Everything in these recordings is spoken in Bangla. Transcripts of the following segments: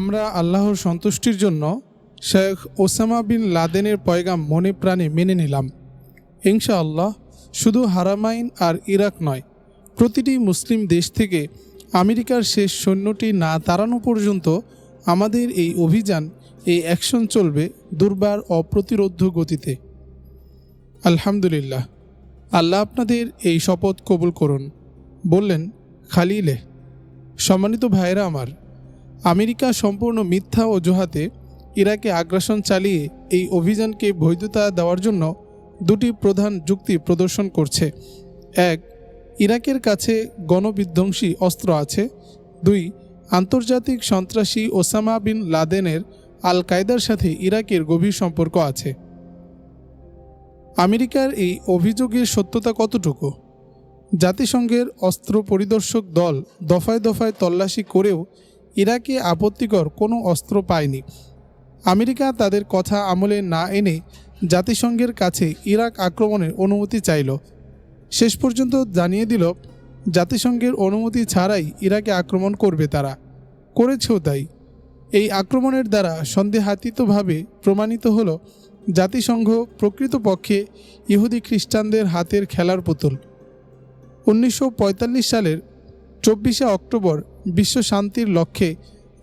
আমরা আল্লাহর সন্তুষ্টির জন্য শেখ ওসামা বিন লাদেনের পয়গাম মনে প্রাণে মেনে নিলাম। ইনশাআল্লাহ, শুধু হারামাইন আর ইরাক নয়, প্রতিটি মুসলিম দেশ থেকে আমেরিকার শেষ সৈন্যটি না তাড়ানো পর্যন্ত আমাদের এই অভিযান, এই অ্যাকশন চলবে দুর্বার অপ্রতিরোধ্য গতিতে। আলহামদুলিল্লাহ, আল্লাহ আপনাদের এই শপথ কবুল করুন। বললেন, খালিলে, সম্মানিত ভাইয়েরা আমার আমেরিকা সম্পূর্ণ মিথ্যা অজুহাতে ইরাকে আগ্রাসন চালিয়ে এই অভিযানকে বৈধতা দেওয়ার জন্য দুটি প্রধান যুক্তি প্রদর্শন করছে। এক, ইরাকের কাছে গণবিধ্বংসী অস্ত্র আছে। দুই, আন্তর্জাতিক সন্ত্রাসী ওসামা বিন লাদেনের আল কায়দার সাথে ইরাকের গভীর সম্পর্ক আছে। আমেরিকার এই অভিযোগের সত্যতা কতটুকু? জাতিসংঘের অস্ত্র পরিদর্শক দল দফায় দফায় তল্লাশি করেও ইরাকে আপত্তিকর কোনো অস্ত্র পায়নি। আমেরিকা তাদের কথা আমলে না এনে জাতিসংঘের কাছে ইরাক আক্রমণের অনুমতি চাইল। শেষ পর্যন্ত জানিয়ে দিল, জাতিসংঘের অনুমতি ছাড়াই ইরাকে আক্রমণ করবে তারা। করেছেও তাই। এই আক্রমণের দ্বারা সন্দেহাতীতভাবে প্রমাণিত হল, জাতিসংঘ প্রকৃতপক্ষে ইহুদি খ্রিস্টানদের হাতের খেলার পুতুল। উনিশশো পঁয়তাল্লিশ সালের চব্বিশে অক্টোবর বিশ্ব শান্তির লক্ষ্যে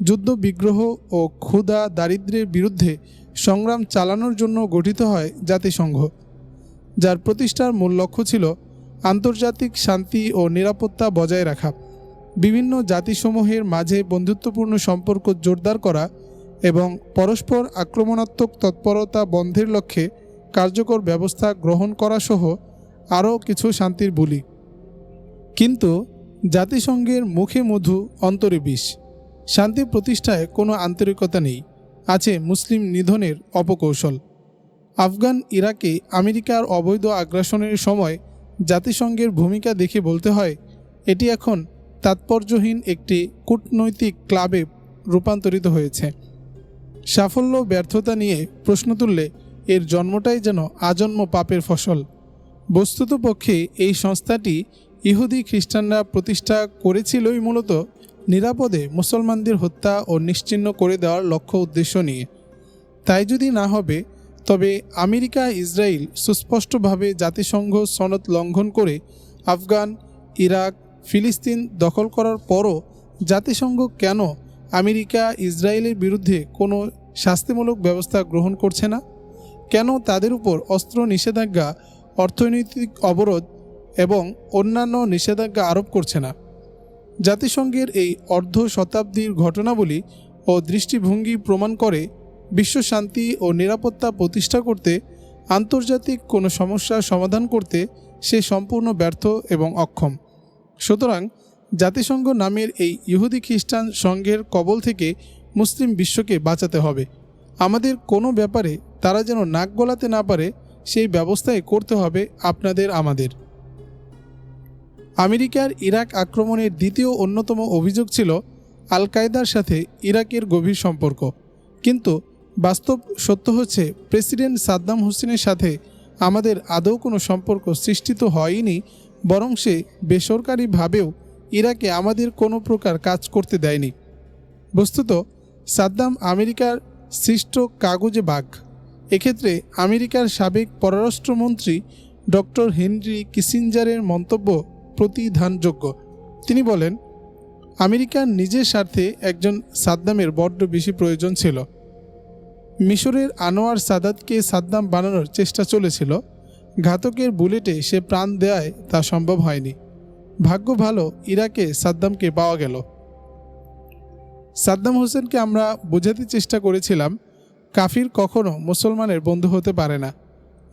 যুদ্ধ, বিগ্রহ ও ক্ষুধা দারিদ্র্যের বিরুদ্ধে সংগ্রাম চালানোর জন্য গঠিত হয় জাতিসংঘ, যার প্রতিষ্ঠার মূল লক্ষ্য ছিল আন্তর্জাতিক শান্তি ও নিরাপত্তা বজায় রাখা। বিভিন্ন জাতিসমূহের মাঝে বন্ধুত্বপূর্ণ সম্পর্ক জোরদার করা এবং পরস্পর আক্রমণাত্মক তৎপরতা বন্ধের লক্ষ্যে কার্যকর ব্যবস্থা গ্রহণ করা সহ আরও কিছু শান্তির বুলি। কিন্তু জাতিসংঘের মুখে মধু অন্তরে বিষ। শান্তি প্রতিষ্ঠায় কোনো আন্তরিকতা নেই, আছে মুসলিম নিধনের অপকৌশল। আফগান ইরাকে আমেরিকার অবৈধ আগ্রাসনের সময় জাতিসংঘের ভূমিকা দেখে বলতে হয়, এটি এখন তাৎপর্যহীন একটি কূটনৈতিক ক্লাবে রূপান্তরিত হয়েছে। সাফল্য, ব্যর্থতা নিয়ে প্রশ্ন তুললে এর জন্মটাই যেন আজন্ম পাপের ফসল। বস্তুত পক্ষে এই সংস্থাটি ইহুদি খ্রিস্টানরা প্রতিষ্ঠা করেছিলই মূলত নিরাপদে মুসলমানদের হত্যা ও নিশ্চিহ্ন করে দেওয়ার লক্ষ্য উদ্দেশ্য নিয়ে। তাই যদি না হবে, তবে আমেরিকা ইসরায়েল সুস্পষ্টভাবে জাতিসংঘ সনদ লঙ্ঘন করে আফগান, ইরাক, ফিলিস্তিন দখল করার পরও জাতিসংঘ কেন আমেরিকা ইসরায়েলের বিরুদ্ধে কোনো শাস্তিমূলক ব্যবস্থা গ্রহণ করছে না? কেন তাদের উপর অস্ত্র নিষেধাজ্ঞা, অর্থনৈতিক অবরোধ এবং অন্যান্য নিষেধাজ্ঞা আরোপ করছে না। জাতিসংঘের এই অর্ধ শতাব্দীর ঘটনাবলী ও দৃষ্টিভঙ্গি প্রমাণ করে বিশ্ব শান্তি ও নিরাপত্তা প্রতিষ্ঠা করতে আন্তর্জাতিক কোনো সমস্যার সমাধান করতে সে সম্পূর্ণ ব্যর্থ এবং অক্ষম। সুতরাং জাতিসংঘ নামের এই ইহুদি খ্রিস্টান সংঘের কবল থেকে মুসলিম বিশ্বকে বাঁচাতে হবে। আমাদের কোনো ব্যাপারে তারা যেন নাক গলাতে না পারে, সেই ব্যবস্থাই করতে হবে আপনাদের আমাদের। আমেরিকার ইরাক আক্রমণের দ্বিতীয় অন্যতম অভিযোগ ছিল আল কায়দার সাথে ইরাকের গভীর সম্পর্ক। কিন্তু বাস্তব সত্য হচ্ছে, প্রেসিডেন্ট সাদ্দাম হোসেনের সাথে আমাদের আদৌ কোনো সম্পর্ক সৃষ্টি তো হয়নি, বরং সে বেসরকারিভাবেও ইরাকে আমাদের কোনো প্রকার কাজ করতে দেয়নি। বস্তুত, সাদ্দাম আমেরিকার সৃষ্ট কাগজে বাঘ। এক্ষেত্রে আমেরিকার সাবেক পররাষ্ট্রমন্ত্রী ডক্টর হেনরি কিসিঞ্জারের মন্তব্য প্রতিধানযোগ্য। তিনি বলেন আমেরিকার নিজের স্বার্থে একজন সাদ্দামের বড্ড বেশি প্রয়োজন ছিল। মিশরের আনোয়ার সাদাতকে সাদ্দাম বানানোর চেষ্টা চলেছিল, ঘাতকের বুলেটে সে প্রাণ দেয় তা সম্ভব হয়নি। ভাগ্য ভালো, ইরাকে সাদ্দামকে পাওয়া গেল। সাদ্দাম হোসেনকে আমরা বোঝাতে চেষ্টা করেছিলাম, কাফির কখনো মুসলমানের বন্ধু হতে পারে না।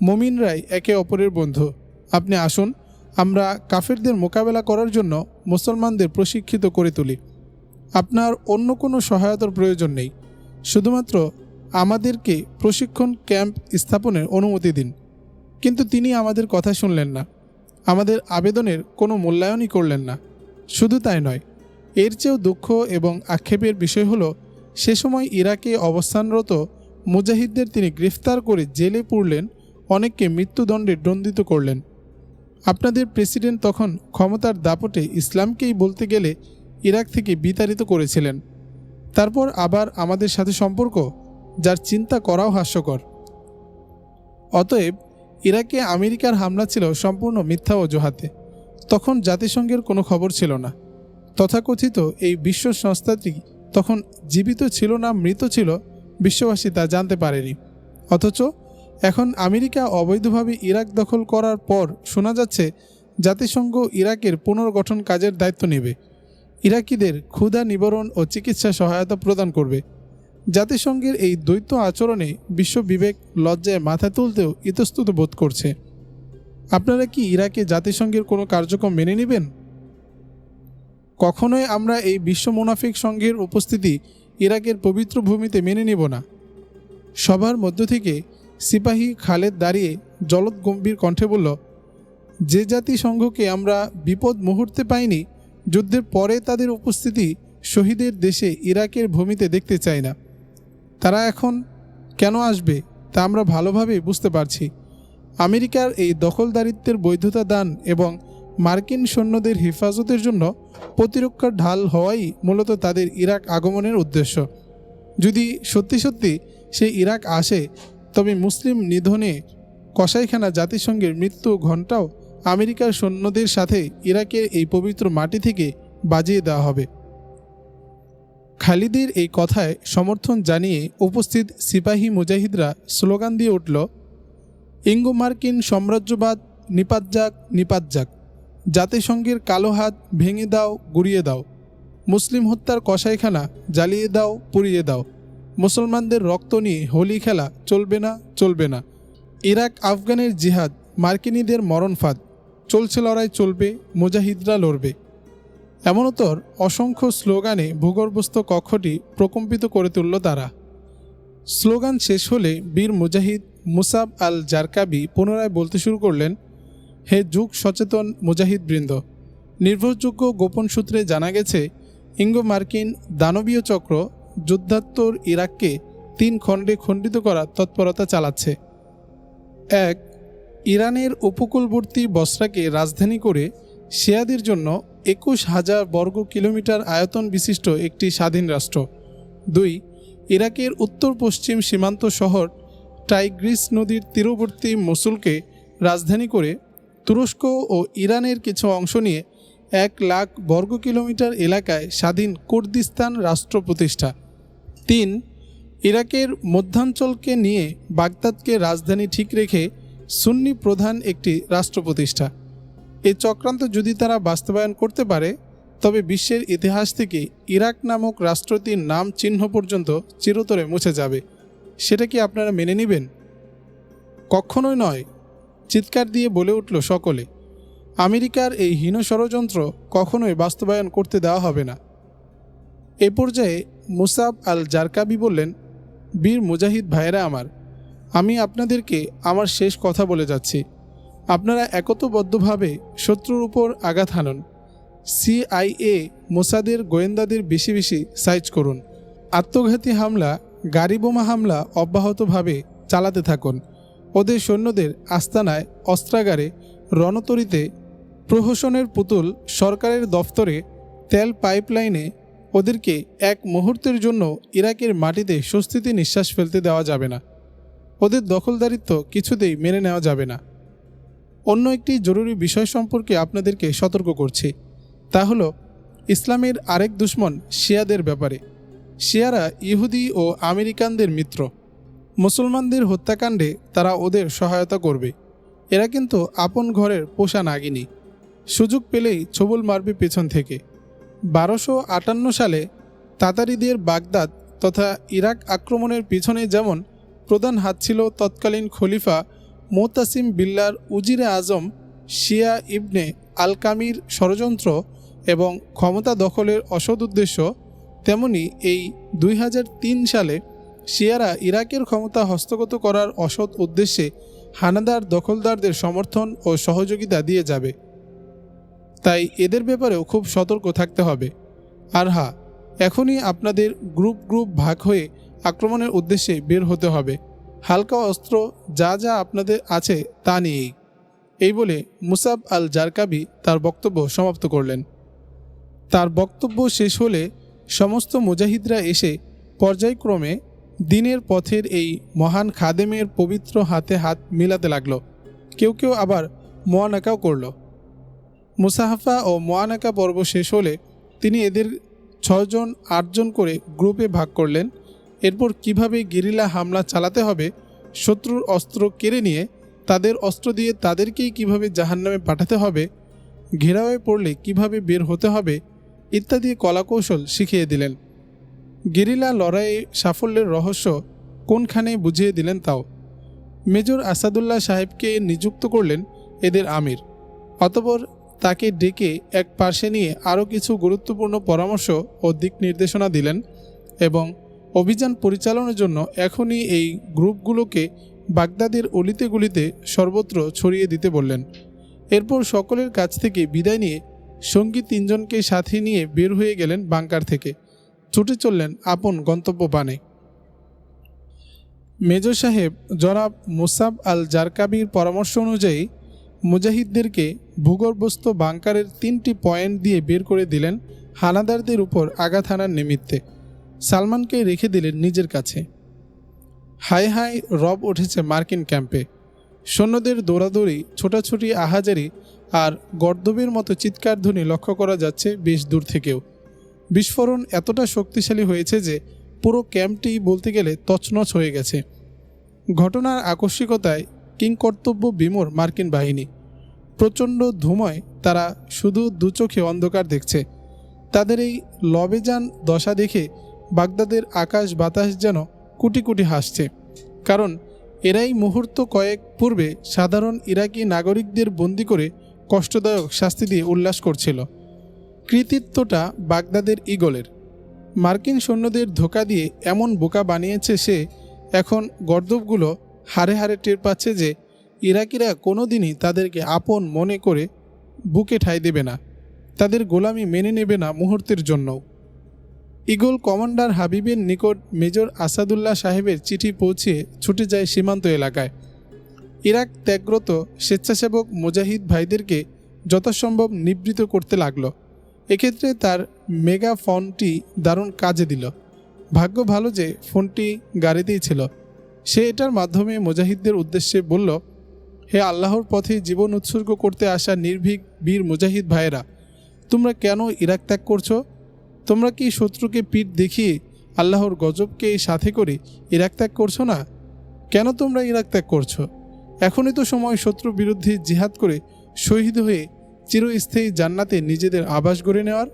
মমিনরাই একে অপরের বন্ধু। আপনি আসুন আমরা কাফেরদের মোকাবেলা করার জন্য মুসলমানদের প্রশিক্ষিত করে তুলি। আপনার অন্য কোনো সহায়তার প্রয়োজন নেই। শুধুমাত্র আমাদেরকে প্রশিক্ষণ ক্যাম্প স্থাপনের অনুমতি দিন। কিন্তু তিনি আমাদের কথা শুনলেন না। আমাদের আবেদনের কোনো মূল্যায়নই করলেন না। শুধু তাই নয়, এর চেয়েও দুঃখ এবং আক্ষেপের বিষয় হলো, সে সময় ইরাকে অবস্থানরত মুজাহিদদের তিনি গ্রেফতার করে জেলে পুরলেন, অনেককে মৃত্যুদণ্ডে দণ্ডিত করলেন। আপনাদের প্রেসিডেন্ট তখন ক্ষমতার দাপটে ইসলামকেই বলতে গেলে ইরাক থেকে বিতাড়িত করেছিলেন। তারপর আবার আমাদের সাথে সম্পর্ক, যার চিন্তা করাও হাস্যকর। অতএব, ইরাকে আমেরিকার হামলা ছিল সম্পূর্ণ মিথ্যা অজুহাতে। তখন জাতিসংঘের কোনো খবর ছিল না। তথাকথিত এই বিশ্ব সংস্থাটি তখন জীবিত ছিল না, মৃত ছিল, বিশ্ববাসী তা জানতে পারেনি। অথচ এখন আমেরিকা অবৈধভাবে ইরাক দখল করার পর শোনা যাচ্ছে জাতিসংঘ ইরাকের পুনর্গঠন কাজের দায়িত্ব নেবে। ইরাকিদের ক্ষুধা নিবারণ ও চিকিৎসা সহায়তা প্রদান করবে। জাতিসংঘের এই দ্বৈত আচরণে বিশ্ব বিবেক লজ্জায় মাথা তুলতেও ইতস্তত বোধ করছে। আপনারা কি ইরাকে জাতিসংঘের কোনো কার্যক্রম মেনে নেবেন? কখনোই আমরা এই বিশ্ব মুনাফিক সংঘের উপস্থিতি ইরাকের পবিত্র ভূমিতে মেনে নেব না। সবার মধ্য থেকে সিপাহী খালেদ দাঁড়িয়ে জলদ গম্ভীর কণ্ঠে বলল, যে জাতিসংঘকে আমরা বিপদ মুহূর্তে পাইনি, যুদ্ধের পরে তাদের উপস্থিতি শহীদের দেশে ইরাকের ভূমিতে দেখতে চাই না। তারা এখন কেন আসবে, তা আমরা ভালোভাবে বুঝতে পারছি। আমেরিকার এই দখলদারিত্বের বৈধতা দান এবং মার্কিন সৈন্যদের হেফাজতের জন্য প্রতিরক্ষার ঢাল হওয়াই মূলত তাদের ইরাক আগমনের উদ্দেশ্য। যদি সত্যি সত্যি সে ইরাক আসে তবে মুসলিম নিধনে কসাইখানা জাতিসংঘের মৃত্যু ঘণ্টাও আমেরিকার সৈন্যদের সাথে ইরাকের এই পবিত্র মাটি থেকে বাজিয়ে দেওয়া হবে। খালিদের এই কথায় সমর্থন জানিয়ে উপস্থিত সিপাহী মুজাহিদরা স্লোগান দিয়ে উঠল, ইঙ্গো মার্কিন সাম্রাজ্যবাদ নিপাত যাক নিপাত যাক। জাতিসংঘের কালো হাত ভেঙে দাও, গুড়িয়ে দাও। মুসলিম হত্যার কসাইখানা জ্বালিয়ে দাও, পুড়িয়ে দাও। মুসলমানদের রক্ত নিয়ে হোলি খেলা চলবে না চলবে না। ইরাক, আফগানের জিহাদ, মার্কিনীদের মরণফাঁদ, চলছে লড়াই চলবে, মুজাহিদরা লড়বে। এমনতর অসংখ্য স্লোগানে ভূগর্ভস্থ কক্ষটি প্রকম্পিত করে তুলল তারা। স্লোগান শেষ হলে বীর মুজাহিদ মুসাব আল জারকাবি পুনরায় বলতে শুরু করলেন, হে যুগ সচেতন মুজাহিদ বৃন্দ, নির্ভরযোগ্য গোপন সূত্রে জানা গেছে, ইঙ্গো মার্কিন দানবীয় চক্র যুদ্ধাত্তর ইরাককে তিন খণ্ডে খণ্ডিত করার তৎপরতা চালাচ্ছে। এক, ইরানের উপকূলবর্তী বসরাকে রাজধানী করে শিয়াদের জন্য একুশ হাজার বর্গ কিলোমিটার আয়তন বিশিষ্ট একটি স্বাধীন রাষ্ট্র। দুই, ইরাকের উত্তর পশ্চিম সীমান্ত শহর টাইগ্রিস নদীর তীরবর্তী মসুলকে রাজধানী করে তুরস্ক ও ইরানের কিছু অংশ নিয়ে এক লাখ বর্গ কিলোমিটার এলাকায় স্বাধীন কুর্দিস্তান রাষ্ট্র প্রতিষ্ঠা। তিন, ইরাকের মধ্যাঞ্চলকে নিয়ে বাগদাদকে রাজধানী ঠিক রেখে সুন্নি প্রধান একটি রাষ্ট্র প্রতিষ্ঠা এই চক্রান্ত যদি তারা বাস্তবায়ন করতে পারে, তবে বিশ্বের ইতিহাস থেকে ইরাক নামক রাষ্ট্রটির নাম চিহ্ন পর্যন্ত চিরতরে মুছে যাবে। সেটা কি আপনারা মেনে নেবেন? কখনোই নয়, চিৎকার দিয়ে বলে উঠল সকলে। আমেরিকার এই হীন ষড়যন্ত্র কখনোই বাস্তবায়ন করতে দেওয়া হবে না। এ পর্যায়ে মুসাব আল জারকাবি বললেন, বীর মুজাহিদ ভাইয়েরা আমার, আমি আপনাদেরকে আমার শেষ কথা বলে যাচ্ছি। আপনারা একতবদ্ধভাবে শত্রুর উপর আঘাত হানুন। সিআইএ মোসাদের গোয়েন্দাদের বেশি বেশি সাইজ করুন। আত্মঘাতী হামলা, গাড়ি বোমা হামলা অব্যাহতভাবে চালাতে থাকুন। ওদের সৈন্যদের আস্তানায় অস্ত্রাগারে রণতরীতে প্রহসনের পুতুল সরকারের দফতরে তেল পাইপলাইনে ওদেরকে এক মুহূর্তের জন্য ইরাকের মাটিতে স্বস্তিতে নিঃশ্বাস ফেলতে দেওয়া যাবে না। ওদের দখলদারিত্ব কিছুতেই মেনে নেওয়া যাবে না। অন্য একটি জরুরি বিষয় সম্পর্কে আপনাদেরকে সতর্ক করছি। তা হলো, ইসলামের আরেক দুশ্মন শিয়াদের ব্যাপারে। শিয়ারা ইহুদি ও আমেরিকানদের মিত্র। মুসলমানদের হত্যাকাণ্ডে তারা ওদের সহায়তা করবে। এরা কিন্তু আপন ঘরের পোষা নাগিনী। সুযোগ পেলেই ছবল মারবে পেছন থেকে। বারোশো আটান্ন সালে তাতারিদের বাগদাদ তথা ইরাক আক্রমণের পিছনে যেমন প্রধান হাত ছিল তৎকালীন খলিফা মোতাসিম বিল্লার উজিরে আজম, শিয়া ইবনে আল কামির ষড়যন্ত্র এবং ক্ষমতা দখলের অসৎ উদ্দেশ্য, তেমনি এই দুই হাজার তিন সালে শিয়ারা ইরাকের ক্ষমতা হস্তগত করার অসৎ উদ্দেশ্যে হানাদার দখলদারদের সমর্থন ও সহযোগিতা দিয়ে যাবে। তাই এদের ব্যাপারেও খুব সতর্ক থাকতে হবে। আর হ্যাঁ এখনই আপনাদের গ্রুপ গ্রুপ ভাগ হয়ে আক্রমণের উদ্দেশ্যে বের হতে হবে। হালকা অস্ত্র যা যা আপনাদের আছে তা নিয়েই। এই বলে মুসাব আল জারকাবি তার বক্তব্য সমাপ্ত করলেন। তার বক্তব্য শেষ হলে সমস্ত মুজাহিদরা এসে পর্যায়ক্রমে দিনের পথের এই মহান খাদেমের পবিত্র হাতে হাত মিলাতে লাগল। কেউ কেউ আবার মোয়ানাকাও করল। মুসাহাফা ও মোয়ানাকা পর্ব শেষ হলে তিনি এদের ছজন আটজন করে গ্রুপে ভাগ করলেন। এরপর কীভাবে গেরিলা হামলা চালাতে হবে, শত্রুর অস্ত্র কেড়ে নিয়ে তাদের অস্ত্র দিয়ে তাদেরকেই কীভাবে জাহান্নামে পাঠাতে হবে, ঘেরাওয়ে পড়লে কীভাবে বের হতে হবে ইত্যাদি কলাকৌশল শিখিয়ে দিলেন। গেরিলা লড়াইয়ে সাফল্যের রহস্য কোনখানে বুঝিয়ে দিলেন তাও। মেজর আসাদুল্লাহ সাহেবকে নিযুক্ত করলেন এদের আমির। অতপর তাকে ডেকে এক পাশে নিয়ে আরও কিছু গুরুত্বপূর্ণ পরামর্শ ও দিক নির্দেশনা দিলেন এবং অভিযান পরিচালনার জন্য এখনই এই গ্রুপগুলোকে বাগদাদের অলিতে গলিতে সর্বত্র ছড়িয়ে দিতে বললেন। এরপর সকলের কাছ থেকে বিদায় নিয়ে সঙ্গী তিনজনকে সাথে নিয়ে বের হয়ে গেলেন বাংকার থেকে। ছুটে চললেন আপন গন্তব্য পানে মেজর সাহেব জনাব মুসাব আল জারকাবির পরামর্শ অনুযায়ী মুজাহিদদেরকে ভূগর্ভস্থ বাংকারের তিনটি পয়েন্ট দিয়ে বের করে দিলেন হানাদারদের উপর আঘাত হানার নিমিত্তে। সালমানকে রেখে দিলেন নিজের কাছে। হাই হাই রব উঠেছে মার্কিন ক্যাম্পে। সৈন্যদের দৌড়াদৌড়ি, ছোটাছুটি, আহাজারি আর গর্দবের মতো চিৎকার ধ্বনি লক্ষ্য করা যাচ্ছে বেশ দূর থেকেও। বিস্ফোরণ এতটা শক্তিশালী হয়েছে যে পুরো ক্যাম্পটি বলতে গেলে তছনছ হয়ে গেছে। ঘটনার আকস্মিকতায় কিংকর্তব্য বিমোর মার্কিন বাহিনী। প্রচণ্ড ধুময় তারা শুধু দুচোখে অন্ধকার দেখছে। তাদের এই লবেজান দশা দেখে বাগদাদের আকাশ বাতাস যেন কুটি কুটি হাসছে। কারণ এরাই মুহূর্ত কয়েক পূর্বে সাধারণ ইরাকি নাগরিকদের বন্দি করে কষ্টদায়ক শাস্তি দিয়ে উল্লাস করছিল। কৃতিত্বটা বাগদাদের ইগলের মার্কিন সৈন্যদের ধোকা দিয়ে এমন বোকা বানিয়েছে সে এখন গর্দবগুলো হারে হারে টের পাচ্ছে যে ইরাকিরা কোনো দিনই তাদেরকে আপন মনে করে বুকে ঠাঁই দেবে না। তাদের গোলামি মেনে নেবে না মুহূর্তের জন্যও। ইগল কমান্ডার হাবিবের নিকট মেজর আসাদুল্লাহ সাহেবের চিঠি পৌঁছিয়ে ছুটে যায় সীমান্ত এলাকায়। ইরাক ত্যাগরত স্বেচ্ছাসেবক মুজাহিদ ভাইদেরকে যথাসম্ভব নিবৃত করতে লাগল। এক্ষেত্রে তার মেগা ফোনটি দারুণ কাজে দিল। ভাগ্য ভালো যে ফোনটি গাড়িতেই ছিল। সে এটার মাধ্যমে মুজাহিদদের উদ্দেশ্যে বলল, হে আল্লাহর পথে জীবন উৎসর্গ করতে আসা নির্ভীক বীর মুজাহিদ ভাইয়েরা, তোমরা কেন ইরাক ত্যাগ করছ? তোমরা কি শত্রুকে পিঠ দেখিয়ে আল্লাহর গজবকে সাথে করে ইরাক ত্যাগ করছ না? কেন তোমরা ইরাক ত্যাগ করছ? এখনই তো সময় শত্রু বিরুদ্ধে জিহাদ করে শহীদ হয়ে চিরস্থায়ী জান্নাতে নিজেদের আবাস গড়ে নেওয়ার।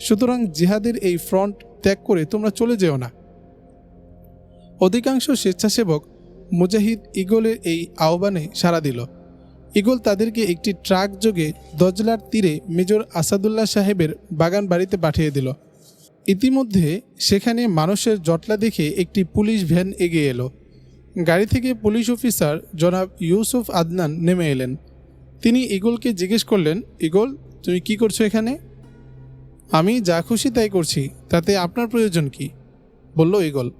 সুতরাং জিহাদের এই ফ্রন্ট ত্যাগ করে তোমরা চলে যেও না। অধিকাংশ স্বেচ্ছাসেবক মুজাহিদ ইগলের এই আহ্বানে সাড়া দিল। ইগল তাদেরকে একটি ট্রাক যোগে দজলার তীরে মেজর আসাদুল্লাহ সাহেবের বাগান বাড়িতে পাঠিয়ে দিল। ইতিমধ্যে সেখানে মানুষের জটলা দেখে একটি পুলিশ ভ্যান এগিয়ে এলো। গাড়ি থেকে পুলিশ অফিসার জনাব ইউসুফ আদনান নেমে এলেন। তিনি ইগলকে জিজ্ঞেস করলেন ইগল তুমি কি করছ এখানে? আমি যা খুশি তাই করছি, তাতে আপনার প্রয়োজন কি? বলল ইগল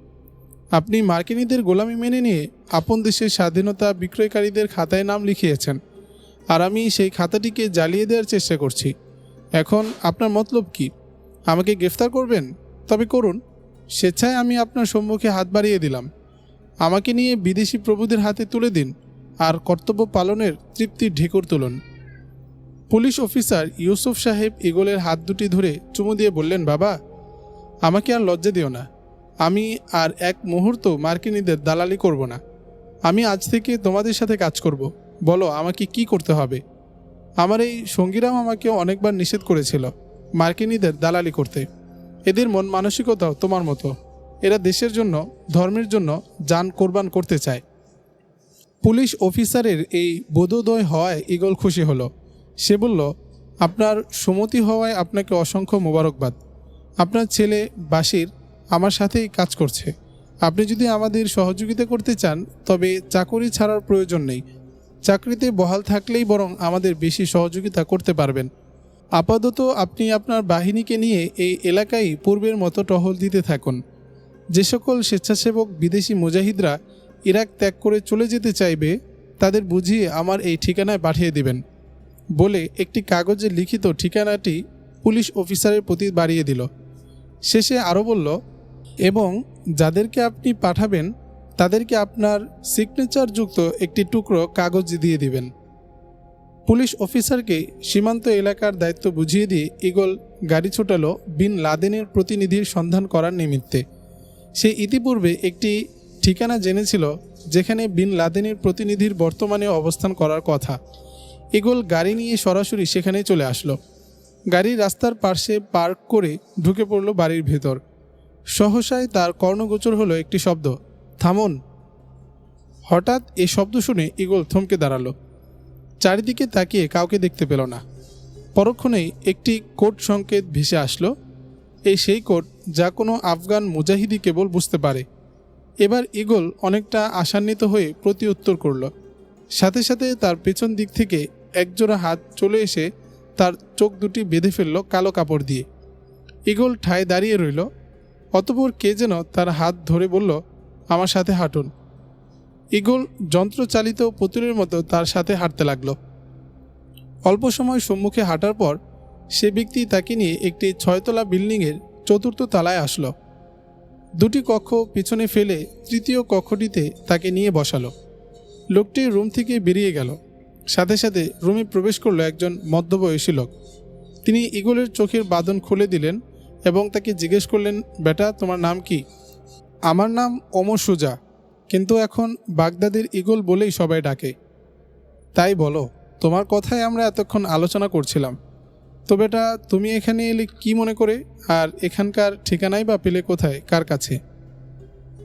আপনি মার্কিনীদের গোলামি মেনে নিয়ে আপন দেশের স্বাধীনতা বিক্রয়কারীদের খাতায় নাম লিখিয়েছেন। আর আমি সেই খাতাটিকে জ্বালিয়ে দেওয়ার চেষ্টা করছি। এখন আপনার মতলব কি? আমাকে গ্রেফতার করবেন? তবে করুন। স্বেচ্ছায় আমি আপনার সম্মুখে হাত বাড়িয়ে দিলাম। আমাকে নিয়ে বিদেশি প্রভুদের হাতে তুলে দিন আর কর্তব্য পালনের তৃপ্তির ঢেকুর তুলুন। পুলিশ অফিসার ইউসুফ সাহেব ইগলের হাত দুটি ধরে চুমু দিয়ে বললেন, বাবা, আমাকে আর লজ্জা দিও না। আমি আর এক মুহূর্ত মার্কিনীদের দালালি করব না। আমি আজ থেকে তোমাদের সাথে কাজ করব। বলো, আমাকে কি করতে হবে? আমার এই সঙ্গীরাও আমাকে অনেকবার নিষেধ করেছিল মার্কিনীদের দালালি করতে। এদের মন মানসিকতাও তোমার মতো। এরা দেশের জন্য, ধর্মের জন্য যান কোরবান করতে চায়। পুলিশ অফিসারের এই বোধোদয় হওয়ায় ইগল খুশি হলো। সে বলল, আপনার সুমতি হওয়ায় আপনাকে অসংখ্য মোবারকবাদ। আপনার ছেলে বাসির আমার সাথেই কাজ করছে। আপনি যদি আমাদের সহযোগিতা করতে চান, তবে চাকরি ছাড়ার প্রয়োজন নেই। চাকরিতে বহাল থাকলেই বরং আমাদের বেশি সহযোগিতা করতে পারবেন। আপাতত আপনি আপনার বাহিনীকে নিয়ে এই এলাকায় পূর্বের মতো টহল দিতে থাকুন। যে সকল স্বেচ্ছাসেবক বিদেশি মুজাহিদরা ইরাক ত্যাগ করে চলে যেতে চাইবে, তাদের বুঝিয়ে আমার এই ঠিকানায় পাঠিয়ে দিবেন। বলে একটি কাগজে লিখিত ঠিকানাটি পুলিশ অফিসারের প্রতি বাড়িয়ে দিল। শেষে আরও বলল এবং যাদেরকে আপনি পাঠাবেন, তাদেরকে আপনার সিগনেচারযুক্ত একটি টুকরো কাগজ দিয়ে দিবেন। পুলিশ অফিসারকে সীমান্ত এলাকার দায়িত্ব বুঝিয়ে দিয়ে ইগল গাড়ি ছোটালো বিন লাদেনের প্রতিনিধির সন্ধান করার নিমিত্তে। সে ইতিপূর্বে একটি ঠিকানা জেনেছিল, যেখানে বিন লাদেনের প্রতিনিধির বর্তমানে অবস্থান করার কথা। ইগল গাড়ি নিয়ে সরাসরি সেখানে চলে আসলো। গাড়ি রাস্তার পাশে পার্ক করে ঢুকে পড়ল বাড়ির ভেতর। সহসায় তার কর্ণগোচর হলো একটি শব্দ। থামুন। হঠাৎ এ শব্দ শুনে ইগল থমকে দাঁড়াল। চারিদিকে তাকিয়ে কাউকে দেখতে পেল না। পরক্ষণেই একটি কোট সংকেত ভেসে আসলো। এই সেই কোট যা কোনো আফগান মুজাহিদি কেবল বুঝতে পারে। এবার ইগল অনেকটা আশান্বিত হয়ে প্রতি উত্তর করল। সাথে সাথে তার পেছন দিক থেকে একজোড়া হাত চলে এসে তার চোখ দুটি বেঁধে ফেলল কালো কাপড় দিয়ে। ইগল ঠায় দাঁড়িয়ে রইল। অতপর কে যেন তার হাত ধরে বলল, আমার সাথে হাঁটুন। ইগল যন্ত্রচালিত পুতুলের মতো তার সাথে হাঁটতে লাগল। অল্প সময় সম্মুখে হাঁটার পর সে ব্যক্তি তাকে নিয়ে একটি ছয়তলা বিল্ডিংয়ের চতুর্থ তলায় আসলো। দুটি কক্ষ পিছনে ফেলে তৃতীয় কক্ষটিতে তাকে নিয়ে বসালো। লোকটি রুম থেকে বেরিয়ে গেল। সাথে সাথে রুমে প্রবেশ করল একজন মধ্যবয়সী লোক। তিনি ইগলের চোখের বাঁধন খুলে দিলেন এবং তাকে জিজ্ঞেস করলেন, বেটা, তোমার নাম কি? আমার নাম ওমর সুজা, কিন্তু এখন বাগদাদের ইগল বলেই সবাই ডাকে। তাই বলো, তোমার কথাই আমরা এতক্ষণ আলোচনা করছিলাম। তো বেটা, তুমি এখানে এলে কি মনে করে? আর এখানকার ঠিকানাই বা পেলে কোথায়? কার কাছে?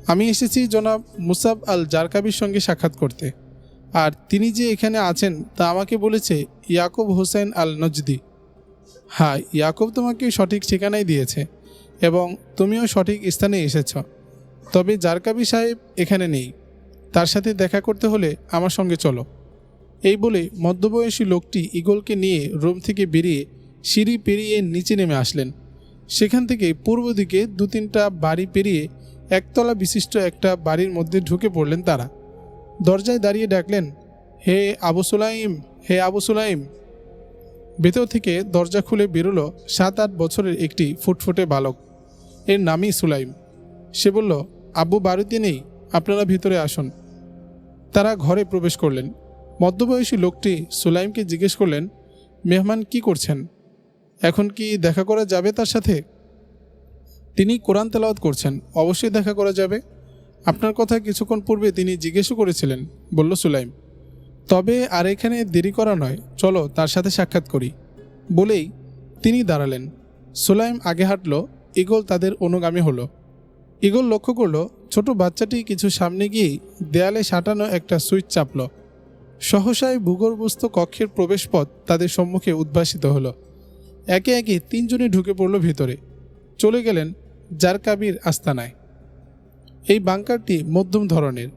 আমি এসেছি জনাব মুসাব আল জারকাবির সঙ্গে সাক্ষাৎ করতে। আর তিনি যে এখানে আছেন, তা আমাকে বলেছে ইয়াকুব হোসেন আল নজদি। হ্যাঁ ইয়াকুব তোমাকে সঠিক ঠিকানাই দিয়েছে এবং তুমিও সঠিক স্থানে এসেছ। তবে জারকাবি সাহেব এখানে নেই। তার সাথে দেখা করতে হলে আমার সঙ্গে চলো। এই বলে মধ্যবয়সী লোকটি ইগলকে নিয়ে রুম থেকে বেরিয়ে সিঁড়ি পেরিয়ে নিচে নেমে আসলেন। সেখান থেকে পূর্ব দিকে দু তিনটা বাড়ি পেরিয়ে একতলা বিশিষ্ট একটা বাড়ির মধ্যে ঢুকে পড়লেন তারা। দরজায় দাঁড়িয়ে ডাকলেন, হে আবু সুলাইম, হে আবু সুলাইম। ভেতর থেকে দরজা খুলে বেরোলো সাত আট বছরের একটি ফুটফুটে বালক। এর নামই সুলাইম। সে বলল, আব্বু, বাড়িতে নেই, আপনারা ভিতরে আসুন। তারা ঘরে প্রবেশ করলেন। মধ্যবয়সী লোকটি সুলাইমকে জিজ্ঞেস করলেন, মেহমান কি করছেন? এখন কি দেখা করা যাবে তার সাথে? তিনি কোরআন তেলাওয়াত করছেন। অবশ্যই দেখা করা যাবে। আপনার কথা কিছুক্ষণ পূর্বে তিনি জিজ্ঞেসও করেছিলেন, বলল সুলাইম। তবে আর এখানে দেরি করা নয়, চলো তার সাথে সাক্ষাৎ করি। বলেই তিনি দাঁড়ালেন। সোলাইম আগে হাঁটল ইগল তাদের অনুগামী হলো। ইগল লক্ষ্য করল, ছোট বাচ্চাটি কিছু সামনে গিয়েই দেয়ালে সাঁটানো একটা সুইচ চাপল। সহসায় ভূগর্ভস্থ কক্ষের প্রবেশপথ তাদের সম্মুখে উদ্ভাসিত হলো। একে একে তিনজনে ঢুকে পড়ল ভিতরে। চলে গেলেন জারকাবির আস্তানায়। এই বাংকারটি মধ্যম ধরনের।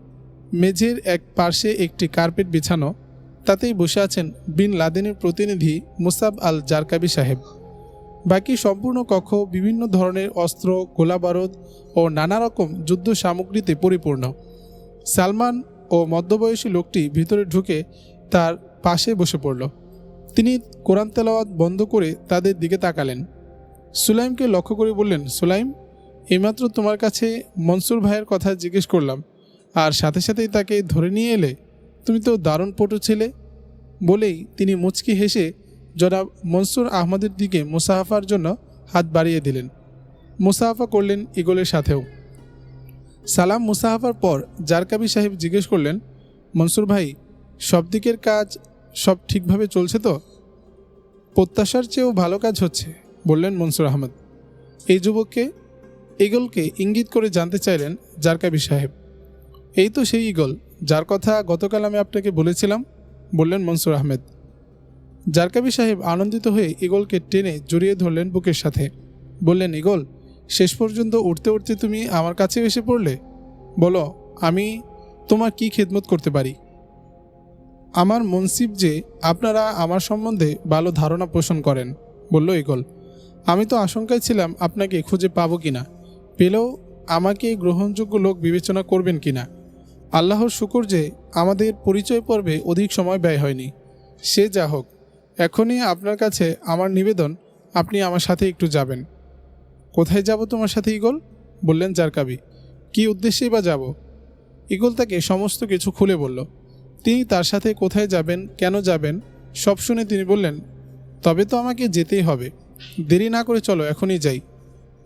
মেঝের এক পার্শ্বে একটি কার্পেট বিছানো, তাতেই বসে আছেন বিন লাদেনের প্রতিনিধি মুসাব আল জারকাবি সাহেব। বাকি সম্পূর্ণ কক্ষ বিভিন্ন ধরনের অস্ত্র, গোলাবারুদ ও নানা রকম যুদ্ধ সামগ্রীতে পরিপূর্ণ। সালমান ও মধ্যবয়সী লোকটি ভিতরে ঢুকে তার পাশে বসে পড়ল। তিনি কোরআন তেলাওয়াত বন্ধ করে তাদের দিকে তাকালেন। সুলাইমকে লক্ষ্য করে বললেন, সুলাইম এইমাত্র তোমার কাছে মনসুর ভাইয়ের কথা জিজ্ঞেস করলাম। আর সাথে সাথেই তাকে ধরে নিয়ে এলে, তুমি তো দারুণ পটু ছিলে। বলেই তিনি মুচকি হেসে জনাব মনসুর আহমদের দিকে মুসাহাফার জন্য হাত বাড়িয়ে দিলেন। মুসাহাফা করলেন ইগলের সাথেও। সালাম মুসাহাফার পর জারকাবি সাহেব জিজ্ঞেস করলেন, মনসুর ভাই, সব দিকের কাজ সব ঠিকভাবে চলছে তো? প্রত্যাশার চেয়েও ভালো কাজ হচ্ছে, বললেন মনসুর আহমদ। এই যুবককে, ইগলকে ইঙ্গিত করে জানতে চাইলেন জারকাবি সাহেব। এই তো সেই ইগল যার কথা গতকাল আমি আপনাকে বলেছিলাম, বললেন মনসুর আহমেদ। জারকাবি সাহেব আনন্দিত হয়ে ইগলকে টেনে জড়িয়ে ধরলেন বুকের সাথে। বললেন ইগল শেষ পর্যন্ত উঠতে উঠতে তুমি আমার কাছে এসে পড়লে? বলো, আমি তোমার কি খেদমত করতে পারি? আমার মনসিব যে আপনারা আমার সম্বন্ধে ভালো ধারণা পোষণ করেন, বলল ইগল আমি তো আশঙ্কায় ছিলাম আপনাকে খুঁজে পাবো কিনা। পেলেও আমাকে গ্রহণযোগ্য লোক বিবেচনা করবেন কিনা? আল্লাহর শুকর যে আমাদের পরিচয় পর্বে অধিক সময় ব্যয় হয়নি। সে যা হোক, এখনই আপনার কাছে আমার নিবেদন, আপনি আমার সাথে একটু যাবেন। কোথায় যাব তোমার সাথে ইগল বললেন জারকাবি। কি উদ্দেশ্যেই বা যাব? ইগল তাকে সমস্ত কিছু খুলে বলল। তিনি তার সাথে কোথায় যাবেন, কেন যাবেন, সব শুনে তিনি বললেন, তবে তো আমাকে যেতেই হবে। দেরি না করে চলো, এখনই যাই।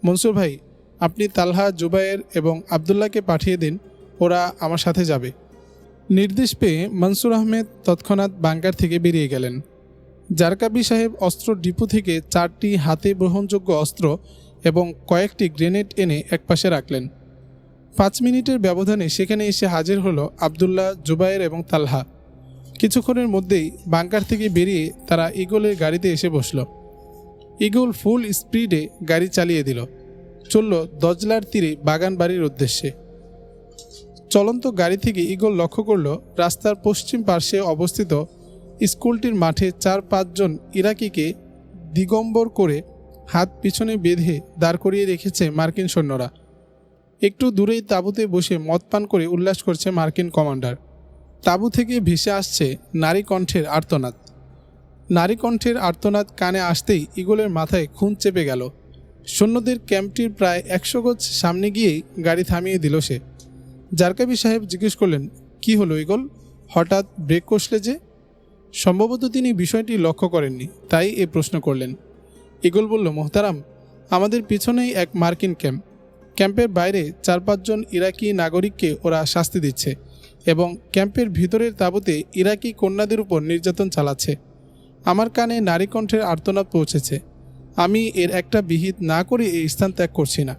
মনসুর ভাই, আপনি তালহা, জুবায়ের এবং আবদুল্লাহকে পাঠিয়ে দিন ওরা আমার সাথে যাবে। নির্দেশ পেয়ে মনসুর আহমেদ তৎক্ষণাৎ বাংকার থেকে বেরিয়ে গেলেন। জারকাবি সাহেব অস্ত্র ডিপো থেকে চারটি হাতে গ্রহণযোগ্য অস্ত্র এবং কয়েকটি গ্রেনেড এনে একপাশে রাখলেন। পাঁচ মিনিটের ব্যবধানে সেখানে এসে হাজির হলো আবদুল্লাহ, জুবায়ের এবং তালহা। কিছুক্ষণের মধ্যেই বাংকার থেকে বেরিয়ে তারা ইগলের গাড়িতে এসে বসল। ইগল ফুল স্পিডে গাড়ি চালিয়ে দিল। চলল দজলার তীরে বাগান বাড়ির উদ্দেশ্যে। চলন্ত গাড়ি থেকে ইগল লক্ষ্য করল, রাস্তার পশ্চিম পার্শ্বে অবস্থিত স্কুলটির মাঠে চার পাঁচজন ইরাকিকে দিগম্বর করে হাত পিছনে বেঁধে দাঁড় করিয়ে রেখেছে মার্কিন সৈন্যরা। একটু দূরেই তাঁবুতে বসে মদ পান করে উল্লাস করছে মার্কিন কমান্ডার। তাঁবু থেকে ভেসে আসছে নারী কণ্ঠের আর্তনাদ। নারী কণ্ঠের আর্তনাদ কানে আসতেই ইগলের মাথায় খুন চেপে গেল। সৈন্যদের ক্যাম্পটির প্রায় একশো গজ সামনে গিয়েই গাড়ি থামিয়ে দিল সে। জারকাবি সাহেব জিজ্ঞেস করলেন, কি হলো ইগল হঠাৎ ব্রেক কষলে যে? সম্ভবত তিনি বিষয়টি লক্ষ্য করেননি, তাই এ প্রশ্ন করলেন। ইগল বলল, মোহতারাম, আমাদের পিছনেই এক মার্কিন ক্যাম্প। ক্যাম্পের বাইরে চার পাঁচজন ইরাকি নাগরিককে ওরা শাস্তি দিচ্ছে এবং ক্যাম্পের ভিতরের তাঁবুতে ইরাকি কন্যাদের উপর নির্যাতন চালাচ্ছে। আমার কানে নারী কণ্ঠের আর্তনাদ পৌঁছেছে। আমি এর একটা বিহিত না করে এই স্থান ত্যাগ করছি না।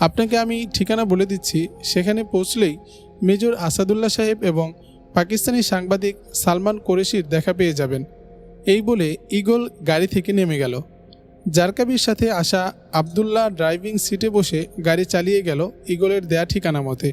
আপনাকে আমি ঠিকানা বলে দিচ্ছি। সেখানে পৌঁছলেই মেজর আসাদুল্লাহ সাহেব এবং পাকিস্তানি সাংবাদিক সালমান কোরেশির দেখা পেয়ে যাবেন। এই বলে ইগল গাড়ি থেকে নেমে গেল। জারকাবির সাথে আসা আবদুল্লাহ ড্রাইভিং সিটে বসে গাড়ি চালিয়ে গেল ইগলের দেয়া ঠিকানা মতে।